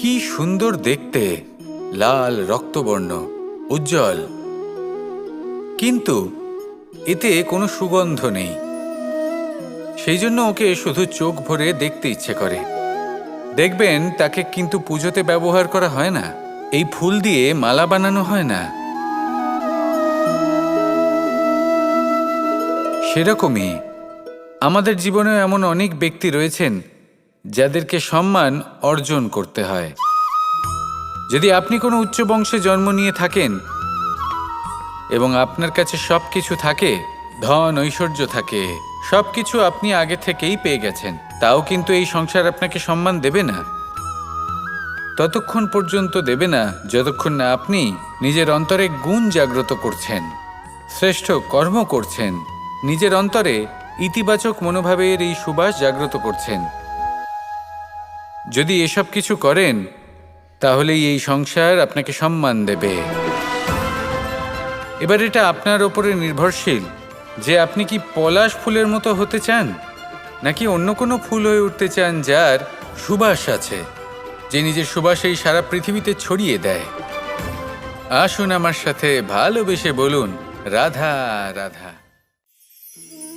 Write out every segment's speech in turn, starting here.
কি সুন্দর দেখতে। লাল, রক্তবর্ণ, উজ্জ্বল। কিন্তু এতে কোনো সুগন্ধ নেই। সেই জন্য ওকে শুধু চোখ ভরে দেখতে ইচ্ছে করে। দেখবেন, তাকে কিন্তু পুজোতে ব্যবহার করা হয় না। এই ফুল দিয়ে মালা বানানো হয় না। সেরকমই। আমাদের জীবনে এমন অনেক ব্যক্তি রয়েছেন যাদেরকে সম্মান অর্জন করতে হয়। যদি আপনি কোনো উচ্চ বংশে জন্ম নিয়ে থাকেন এবং আপনার কাছে সব কিছু থাকে, ধন, ঐশ্বর্য থাকে সব কিছু আপনি আগে থেকেই পেয়ে গেছেন, তাও কিন্তু এই সংসার আপনাকে সম্মান দেবে না। ততক্ষণ পর্যন্ত দেবে না, যতক্ষণ না আপনি নিজের অন্তরে গুণ জাগ্রত করছেন, শ্রেষ্ঠ কর্ম করছেন, নিজের অন্তরে ইতিবাচক মনোভাবের এই সুবাস জাগ্রত করছেন। যদি এসব কিছু করেন, তাহলেই এই সংসার আপনাকে সম্মান দেবে। এবার এটা আপনার ওপরে নির্ভরশীল যে আপনি কি পলাশ ফুলের মতো হতে চান, নাকি অন্য কোনো ফুল হয়ে উঠতে চান যার সুবাস আছে, যে নিজের সুবাস এই সারা পৃথিবীতে ছড়িয়ে দেয়। আসুন আমার সাথে ভালোবেসে বলুন, রাধা রাধা।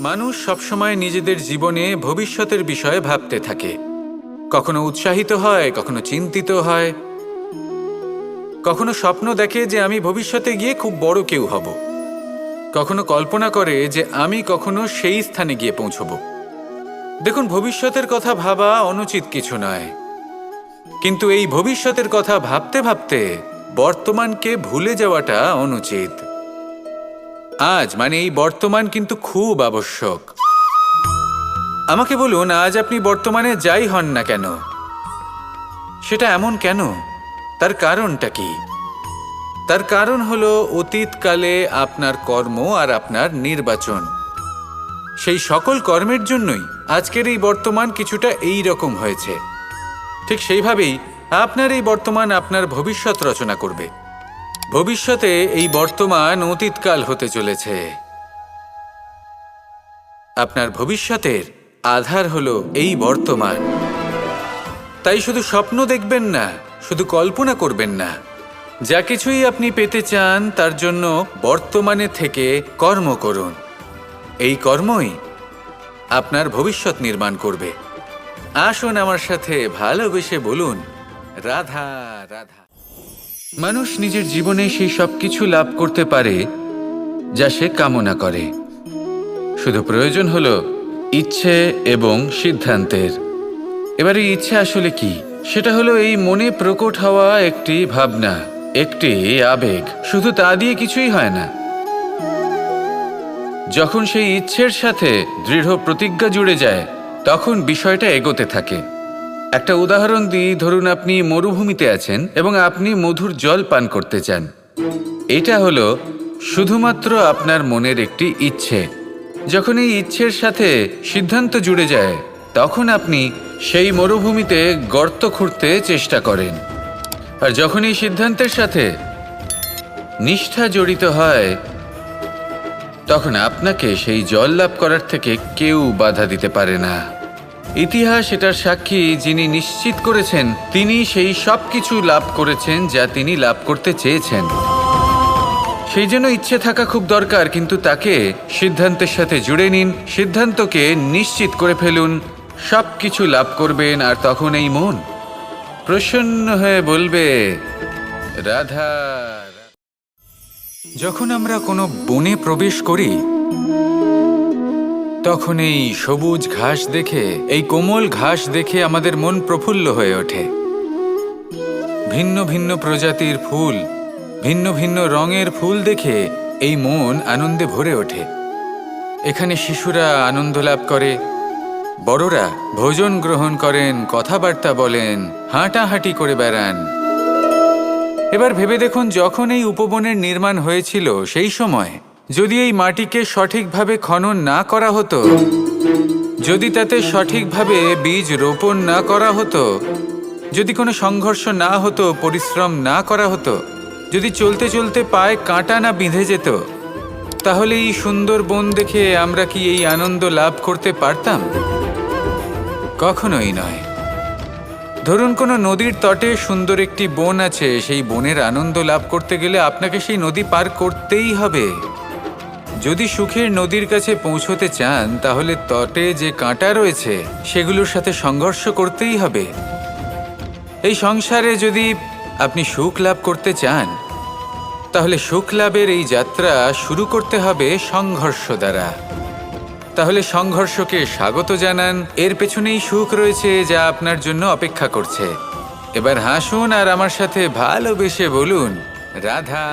মানুষ সবসময় নিজেদের জীবনে ভবিষ্যতের বিষয়ে ভাবতে থাকে। কখনো উৎসাহিত হয়, কখনো চিন্তিত হয়। কখনো স্বপ্ন দেখে যে আমি ভবিষ্যতে গিয়ে খুব বড় কেউ হব। কখনো কল্পনা করে যে আমি কখনো সেই স্থানে গিয়ে পৌঁছব। দেখুন, ভবিষ্যতের কথা ভাবা অনুচিত কিছু নয়। কিন্তু এই ভবিষ্যতের কথা ভাবতে ভাবতে বর্তমানকে ভুলে যাওয়াটা অনুচিত। আজ মানে এই বর্তমান কিন্তু খুব আবশ্যক। আমাকে বলুন, আজ আপনি বর্তমানে যাই হন না কেন? সেটা এমন কেন? তার কারণটা কি? তার কারণ হলো, অতীতকালে আপনার কর্ম আর আপনার নির্বাচন। সেই সকল কর্মের জন্যই আজকের এই বর্তমান কিছুটা এই রকম হয়েছে। ঠিক সেইভাবেই আপনার এই বর্তমান আপনার ভবিষ্যৎ রচনা করবে। ভবিষ্যতে এই বর্তমান অতীতকাল হতে চলেছে। আপনার ভবিষ্যতের আধার হলো এই বর্তমান। তাই শুধু স্বপ্ন দেখবেন না, শুধু কল্পনা করবেন না। যা কিছুই আপনি পেতে চান, তার জন্য বর্তমানে থেকে কর্ম করুন। এই কর্মই আপনার ভবিষ্যৎ নির্মাণ করবে। আসুন আমার সাথে ভালোবেসে বলুন, রাধা রাধা। মানুষ নিজের জীবনে সেই সব কিছু লাভ করতে পারে, যা সে কামনা করে। শুধু প্রয়োজন হলো ইচ্ছে এবং সিদ্ধান্তের। এবারে ইচ্ছে আসলে কি? সেটা হলো এই মনে প্রকট হওয়া একটি ভাবনা, একটি আবেগ। শুধু তা দিয়ে কিছুই হয় না। যখন সেই ইচ্ছের সাথে দৃঢ় প্রতিজ্ঞা জুড়ে যায়, তখন বিষয়টা এগোতে থাকে। একটা উদাহরণ দিই, ধরুন আপনি মরুভূমিতে আছেন এবং আপনি মধুর জল পান করতে চান। এটা হলো, শুধুমাত্র আপনার মনের একটি ইচ্ছে। যখন এই ইচ্ছের সাথে সিদ্ধান্ত জুড়ে যায়, তখন আপনি সেই মরুভূমিতে গর্ত খুঁড়তে চেষ্টা করেন। আর যখন এই সিদ্ধান্তের সাথে নিষ্ঠা জড়িত হয়, তখন আপনাকে সেই জল লাভ করার থেকে কেউ বাধা দিতে পারে না। ইতিহাস এটার সাক্ষী যিনি নিশ্চিত করেছেন তিনি সেই সব কিছু লাভ করেছেন যা তিনি লাভ করতে চেয়েছেন। সেই জন্য ইচ্ছে থাকা খুব দরকার, কিন্তু তাকে সিদ্ধান্তের সাথে জুড়ে নিন, সিদ্ধান্তকে নিশ্চিত করে ফেলুন সব কিছু লাভ করবেন, আর তখন এই মন প্রসন্ন হয়ে বলবে রাধা। যখন আমরা কোনো বনে প্রবেশ করি, তখন এই সবুজ ঘাস দেখে, এই কোমল ঘাস দেখে আমাদের মন প্রফুল্ল হয়ে ওঠে। ভিন্ন ভিন্ন প্রজাতির ফুল ভিন্ন ভিন্ন রঙের ফুল দেখে এই মন আনন্দে ভরে ওঠে। এখানে শিশুরা আনন্দ লাভ করে, বড়রা ভোজন গ্রহণ করেন, কথাবার্তা বলেন, হাঁটাহাঁটি করে বেড়ান। এবার ভেবে দেখুন, যখন এই উপবনের নির্মাণ হয়েছিল সেই সময়, যদি এই মাটিকে সঠিকভাবে খনন না করা হতো, যদি তাতে সঠিকভাবে বীজ রোপণ না করা হতো, যদি কোনো সংঘর্ষ না হতো, পরিশ্রম না করা হতো যদি চলতে চলতে পায়ে কাঁটা না বিঁধে যেত তাহলে এই সুন্দর বন দেখে আমরা কি এই আনন্দ লাভ করতে পারতাম? কখনোই নয়। ধরুন কোনো নদীর তটে সুন্দর একটি বন আছে, সেই বনের আনন্দ লাভ করতে গেলে আপনাকে সেই নদী পার করতেই হবে। যদি সুখের নদীর কাছে পৌঁছতে চান, তাহলে তটে যে কাঁটা রয়েছে, সেগুলোর সাথে সংঘর্ষ করতেই হবে। এই সংসারে যদি আপনি সুখ লাভ করতে চান, তাহলে সুখ লাভের এই যাত্রা শুরু করতে হবে সংঘর্ষ দ্বারা। তাহলে সংঘর্ষকে স্বাগত জানান, এর পেছনেই সুখ রয়েছে যা আপনার জন্য অপেক্ষা করছে। এবার হাসুন আর আমার সাথে ভালোবেসে বলুন, রাধা